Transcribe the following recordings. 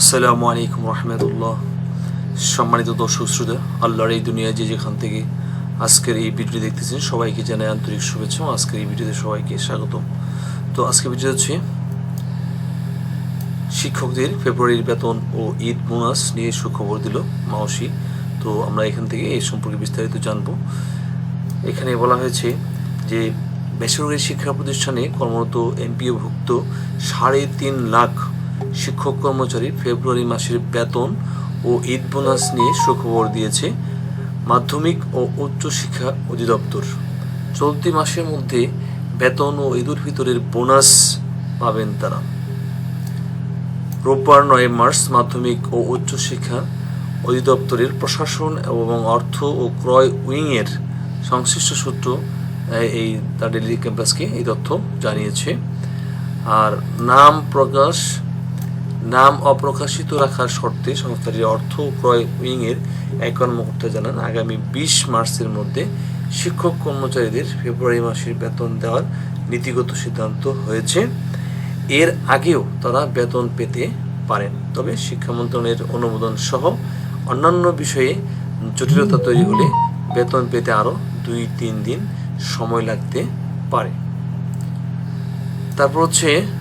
আসসালামু আলাইকুম রহমতুল্লাহ। সম্মানিত দর্শক শ্রোতা, আল্লাহর এই দুনিয়ায় যে যেখান থেকে আজকের এই ভিডিওটি দেখতেছেন, সবাইকে জানাই আন্তরিক শুভেচ্ছা আজকের এই ভিডিওতে সবাইকে স্বাগত তো আজকে ভিডিও হচ্ছে শিক্ষকদের ফেব্রুয়ারির বেতন ও ঈদ বোনাস নিয়ে সুখবর দিল মাওসি। তো আমরা এখান থেকে এই সম্পর্কে বিস্তারিত জানব। এখানে বলা হয়েছে যে বেসরকারি শিক্ষা প্রতিষ্ঠানে কর্মরত এমপিওভুক্ত সাড়ে তিন লাখ শিক্ষক কর্মচারী ফেব্রুয়ারি মাসের বেতন ও ঈদ বোনাস নিয়ে সুখবর দিয়েছে মাধ্যমিক ও উচ্চ শিক্ষা অধিদপ্তর। চলতি মাসের মধ্যে বেতন ও ঈদুল ফিতরের বোনাস পাবেন তারা। রোববার নয় মার্চ মাধ্যমিক ও উচ্চ শিক্ষা অধিদপ্তরের প্রশাসন এবং অর্থ ও ক্রয় উইংয়ের সংশ্লিষ্ট সূত্র এই দ্য ডেলি ক্যাম্পাসকে এই তথ্য জানিয়েছে। আর নাম প্রকাশ নাম অপ্রকাশিত রাখার শর্তে সংস্থাটির অর্থ ক্রয় উইংয়ের এক কর্মকর্তা জানান, আগামী বিশ মার্চের মধ্যে শিক্ষক কর্মচারীদের ফেব্রুয়ারি মাসের বেতন দেওয়ার নীতিগত সিদ্ধান্ত হয়েছে। এর আগেও তারা বেতন পেতে পারেন। তবে শিক্ষা মন্ত্রণালয়ের অনুমোদন সহ অন্যান্য বিষয়ে জটিলতা তৈরি হলে বেতন পেতে আরও দুই তিন দিন সময় লাগতে পারে। তারপর হচ্ছে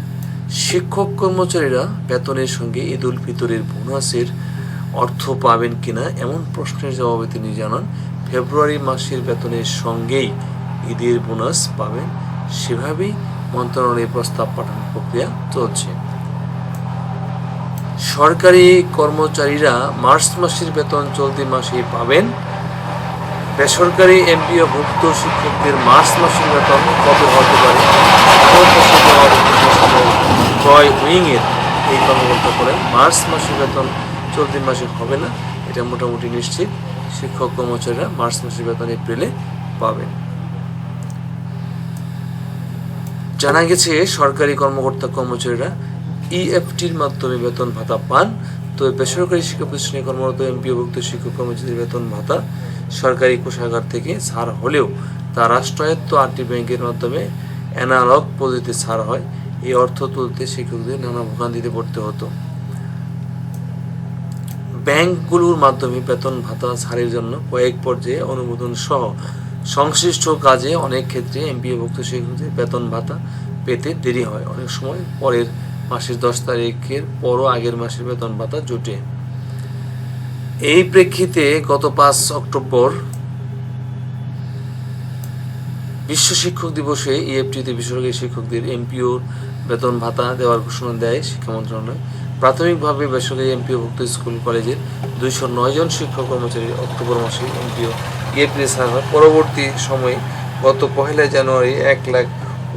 শিক্ষক কর্মচারীরা বেতনের সঙ্গে ঈদ উল ফিতরের বোনাসের অর্থ পাবেন কিনা এমন প্রশ্নের জবাবে তিনি জানান, ফেব্রুয়ারি মাসের বেতনের সঙ্গেই ঈদের বোনাস পাবেন। সেভাবেই মন্ত্রণালয়ে প্রস্তাব পাঠানোর প্রক্রিয়া চলছে। সরকারি কর্মচারীরা মার্চ মাসের বেতন চলতি মাসে পাবেন। বেসরকারি এমপিও ভুক্ত শিক্ষকদের মার্চ মাসের বেতন কবে হতে পারে? ক্রয় উইংয়ের এই কর্মকর্তা করেন মার্চ মাসের বেতন চলতি মাসে হবে না, এটা মোটামুটি নিশ্চিত। শিক্ষক কর্মচারীরা মার্চ মাসের বেতন এপ্রিলে পাবেন। জানা গেছে, সরকারি কর্মকর্তা কর্মচারীরা ইএফটির মাধ্যমে বেতন ভাতা পান। তবে বেসরকারি শিক্ষা প্রতিষ্ঠানে কর্মরত এমপিওভুক্ত শিক্ষক কর্মচারীদের বেতন ভাতা সরকারি কোষাগার থেকে ছাড় হলেও তা রাষ্ট্রায়ত্ত আটটি ব্যাংকের মাধ্যমে অ্যানালগ পদ্ধতিতে ছাড় হয়। এই অর্থ তুলতে শিক্ষকদের নানা ভোগান্তিতে পড়তে হতো। ব্যাংকগুলোর মাধ্যমে বেতন ভাতা ছাড়ের জন্য কয়েক পর্যায়ে অনুমোদন সহ সংশ্লিষ্ট কাজে অনেক ক্ষেত্রে এমপিওভুক্ত শিক্ষকদের বেতন ভাতা পেতে দেরি হয়। অনেক সময় পরের মাসের দশ তারিখের পরও আগের মাসের বেতন ভাতা জোটে। এই প্রেক্ষিতে গত পাঁচ অক্টোবর বিশ্ব শিক্ষক দিবসে ইএফটিতে বেসরকারি শিক্ষকদের এমপিওর বেতন ভাতা দেওয়ার ঘোষণা দেয় শিক্ষা মন্ত্রণালয়। প্রাথমিকভাবে বেসরকারি এমপিওভুক্ত স্কুল কলেজের দুইশো নয় জন শিক্ষক কর্মচারী অক্টোবর মাসে এমপিও ইএফটি হয়। পরবর্তী সময়ে গত পহেলা জানুয়ারি এক লাখ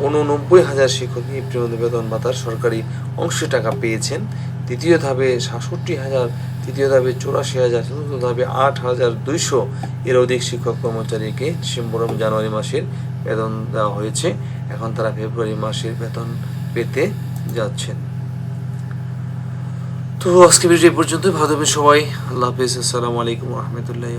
উননব্বই হাজার শিক্ষক ইএফটির মধ্যে বেতন ভাতার সরকারি অংশ টাকা পেয়েছেন। দ্বিতীয় ধাপে সাতষট্টি হাজার, তৃতীয় ধাপে চৌরাশি হাজার, চতুর্থ ধাপে আট হাজার দুইশো এর অধিক শিক্ষক কর্মচারীকে ডিসেম্বর জানুয়ারি মাসের বেতন দেওয়া হয়েছে। এখন তারা ফেব্রুয়ারি মাসের বেতন পেতে যাচ্ছেন। তো আজকে ভিডিও পর্যন্ত ভালো সবাই। আল্লাহ হাফিজ। আসসালামু আলাইকুম রহমতুল্লাহ